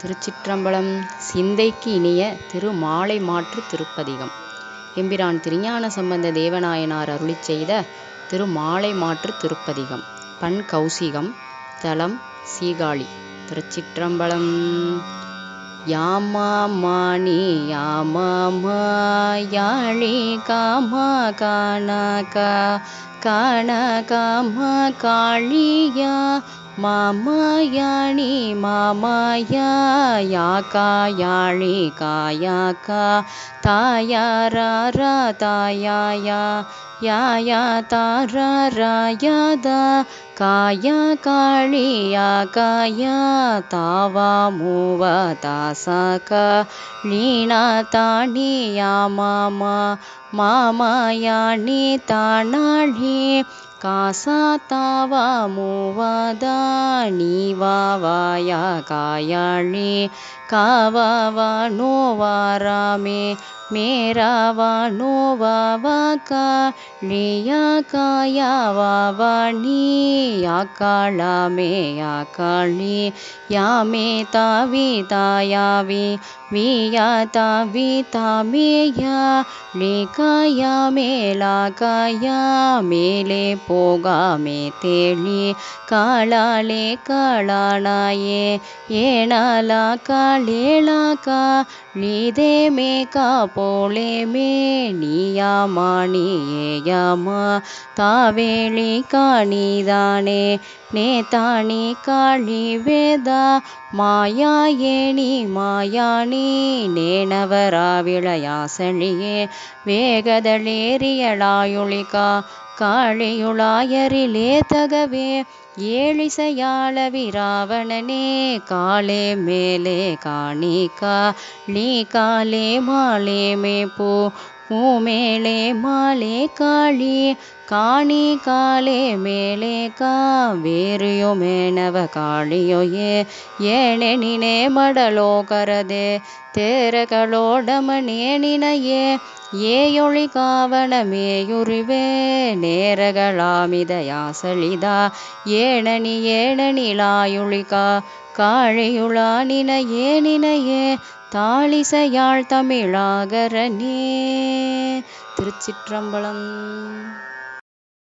திருச்சிற்றம்பலம் சிந்தைக்கு இனிய திருமாலை மாற்று திருப்பதிகம். எம்பிரான் திருஞான சம்பந்த தேவநாயனார் அருளி செய்த திருமாலை மாற்று திருப்பதிகம். பண் கௌசிகம் தலம் சீகாழி திருச்சிற்றம்பலம். யாமாமாணி யாமாமா காமா காணகா காண காமா காளியா मामायाणि माया काया काया का ताया रा या ताराया काया काली या कायामूवता साका लीणा तानि या मया ताणाी का सा ता वामोवादानी वा वाया कायणि का वा नो वा रामे மேராவா நோவாவாக்கா லியா காயாவாவா நீ யாக்காளாமே யாக்காளி யாமே தாவி தாயாவி வியா தாவி தாமேயா லிகாயா மேலா காயா மேலே போகாமே தேளி காளாலே காளானாயே ஏனாலா காளேளாக்கா లీదే போலேமே நீயாமா நீயேயாமா தாவேளி காணிதானே. நேதாணி காளி வேதா மாயா ஏணி மாಯಾಣಿ ನೇನವರಾವಿಳಯಾಸಳಿಯೇ ವೇಗದಳೇರಿಯಳಾಯುಳಿಕ ಕಾಳಿಯುಳಾಯರಿಲೇ ತಗವೇ ஏழிசையாளவி ராவணனே காலே மேலே காணிக்கா நீ காலே மாலே மே போ ಓ ಮೇಳೆ ಮಾಲೆ ಕಾಳಿ காணி காலே மேலே காவேரியோ மேனவ காளியோ ஏ ஏனெனினே மடலோ கரதே தேரகளோடமணேனினையே ஏயொளி காவணமேயுருவே நேரகளாமிதயாசலிதா ஏனனி ஏனனிலாயுளிகா காழியுளா நினையே நினையே. தாளிசையாழ் தமிழாகரனே. திருச்சிற்றம்பலம்.